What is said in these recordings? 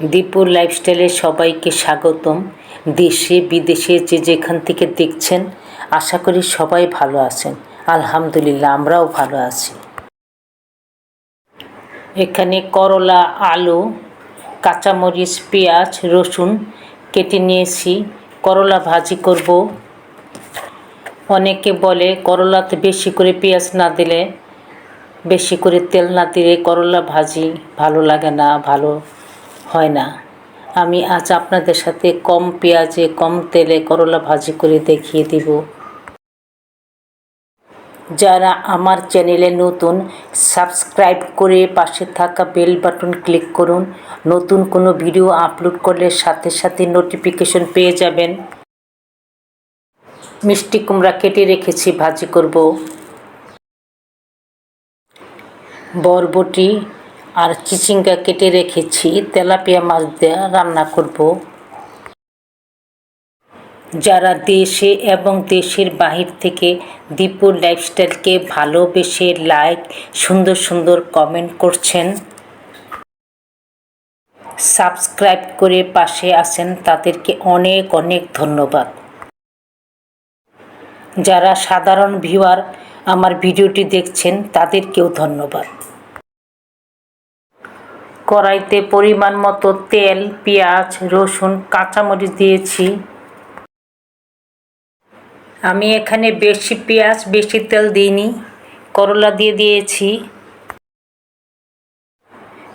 দীপুর লাইফস্টাইলে সবাইকে স্বাগতম। দেশে, বিদেশে যে যেখান থেকে দেখছেন, আশা করি সবাই ভালো আছেন। আলহামদুলিল্লাহ, আমরাও ভালো আছি। এখানে করলা, আলু, কাঁচামরিচ, পেঁয়াজ, রসুন কেটে নিয়েছি। করলা ভাজি করব। অনেকে বলে, করলাতে বেশি করে পেঁয়াজ না দিলে, বেশি করে তেল না দিলে করলা ভাজি ভালো লাগে না, ভালো হয় না। আমি আজ আপনাদের সাথে কম পেঁয়াজে, কম তেলে করলা ভাজি করে দেখিয়ে দিব। যারা আমার চ্যানেলে নতুন, সাবস্ক্রাইব করে পাশে থাকা বেল বাটন ক্লিক করুন। নতুন কোনো ভিডিও আপলোড করলে সাথে সাথে নোটিফিকেশন পেয়ে যাবেন। মিষ্টি কুমড়া কেটে রেখেছি, ভাজি করব। বরবটি আর চিচিঙ্গা কেটে রেখেছি, তেলাপিয়া মাছ দেওয়া রান্না করব। যারা দেশে এবং দেশের বাহির থেকে দীপুর লাইফস্টাইলকে ভালোবেসে লাইক সুন্দর সুন্দর কমেন্ট করছেন সাবস্ক্রাইব করে পাশে আছেন তাদেরকে অনেক অনেক ধন্যবাদ। যারা সাধারণ ভিউয়ার আমার ভিডিওটি দেখছেন তাদেরকেও ধন্যবাদ। কড়াইতে পরিমাণ মতো তেল, পেঁয়াজ, রসুন, কাঁচামরিচ দিয়েছি। আমি এখানে বেশি পেঁয়াজ, বেশি তেল দিইনি, করলা দিয়ে দিয়েছি।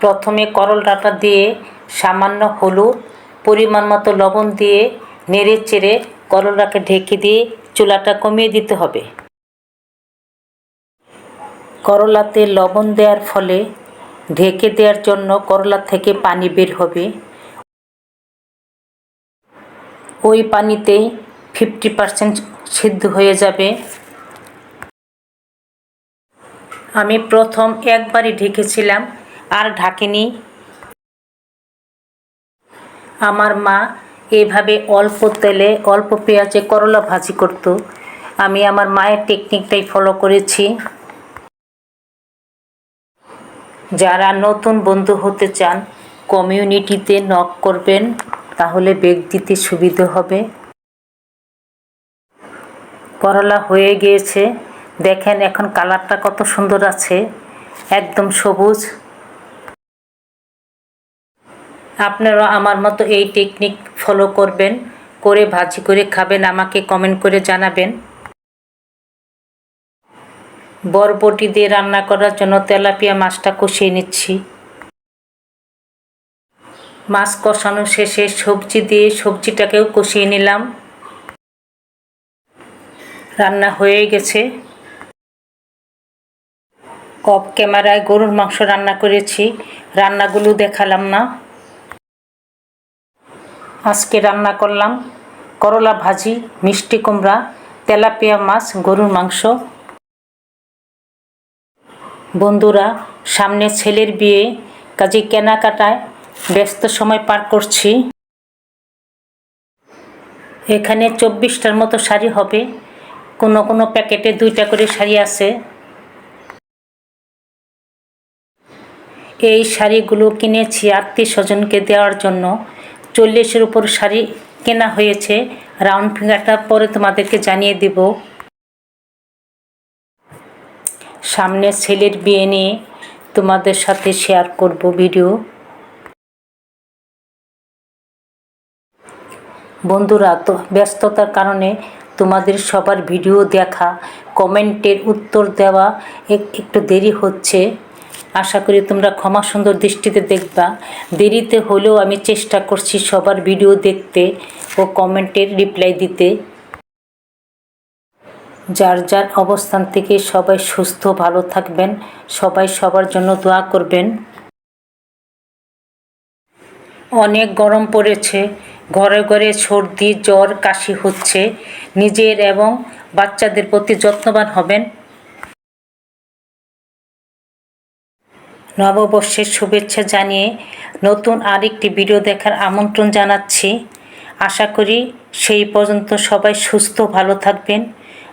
প্রথমে করলাটা দিয়ে সামান্য হলুদ, পরিমাণ মতো লবণ দিয়ে নেড়ে চেড়ে করলাকে ঢেকে দিয়ে চুলাটা কমিয়ে দিতে হবে। করলাতে লবণ দেওয়ার ফলে ঢেকে দেওয়ার জন্য করলা থেকে পানি বের হবে। ওই পানিতেই ফিফটি পার্সেন্ট সিদ্ধ হয়ে যাবে। আমি প্রথম একবারই ঢেকেছিলাম, আর ঢাকিনি। আমার মা এভাবে অল্প তেলে, অল্প পেঁয়াজে করলা ভাজি করত। আমি আমার মায়ের টেকনিকটাই ফলো করেছি। যারা নতুন বন্ধু হতে চান, কমিউনিটিতে নক করবেন, তাহলে বেগ দিতে সুবিধে হবে। করলা হয়ে গিয়েছে। দেখেন এখন কালারটা কত সুন্দর আছে। একদম সবুজ। আপনারা আমার মতো এই টেকনিক ফলো করবেন, করে ভাজি করে খাবেন, আমাকে কমেন্ট করে জানাবেন। বরবটি দিয়ে রান্না করার জন্য তেলাপিয়া মাছটা কষিয়ে নিচ্ছি। মাছ কষানো শেষে সবজি দিয়ে সবজিটাকেও কষিয়ে নিলাম। রান্না হয়ে গেছে। কপ ক্যামেরায় গরুর মাংস রান্না করেছি। রান্নাগুলো দেখালাম না। আজকে রান্না করলাম করলা ভাজি, মিষ্টি কুমড়া, তেলাপিয়া মাছ, গরুর মাংস। বন্ধুরা, সামনে ছেলের বিয়ে কাজে কেনাকাটায় ব্যস্ত সময় পার করছি। এখানে চব্বিশটার মতো শাড়ি হবে। কোনো কোনো প্যাকেটে দুইটা করে শাড়ি আছে। এই শাড়িগুলো কিনেছি আত্মীয় স্বজনকে দেওয়ার জন্য। চল্লিশের উপর শাড়ি কেনা হয়েছে। রাউন্ড ফিঙ্গারটা পরে তোমাদেরকে জানিয়ে দেব। সামনে ছেলের বিয়ে নিয়ে তোমাদের সাথে শেয়ার করব ভিডিও বন্ধুরা, তো ব্যস্ততার কারণে তোমাদের সবার ভিডিও দেখা, কমেন্টের উত্তর দেওয়া একটু দেরি হচ্ছে। আশা করি তোমরা ক্ষমা সুন্দর দৃষ্টিতে দেখবা। দেরিতে হলেও আমি চেষ্টা করছি সবার ভিডিও দেখতে ও কমেন্টের রিপ্লাই দিতে। যার যার অবস্থান থেকে সবাই সুস্থ, ভালো থাকবেন। সবাই সবার জন্য দোয়া করবেন। অনেক গরম পড়েছে। ঘরে ঘরে সর্দি, জ্বর, কাশি হচ্ছে। নিজের এবং বাচ্চাদের প্রতি যত্নবান হবেন। নববর্ষের শুভেচ্ছা জানিয়ে নতুন আরেকটি ভিডিও দেখার আমন্ত্রণ জানাচ্ছি। আশা করি সেই পর্যন্ত সবাই সুস্থ, ভালো থাকবেন।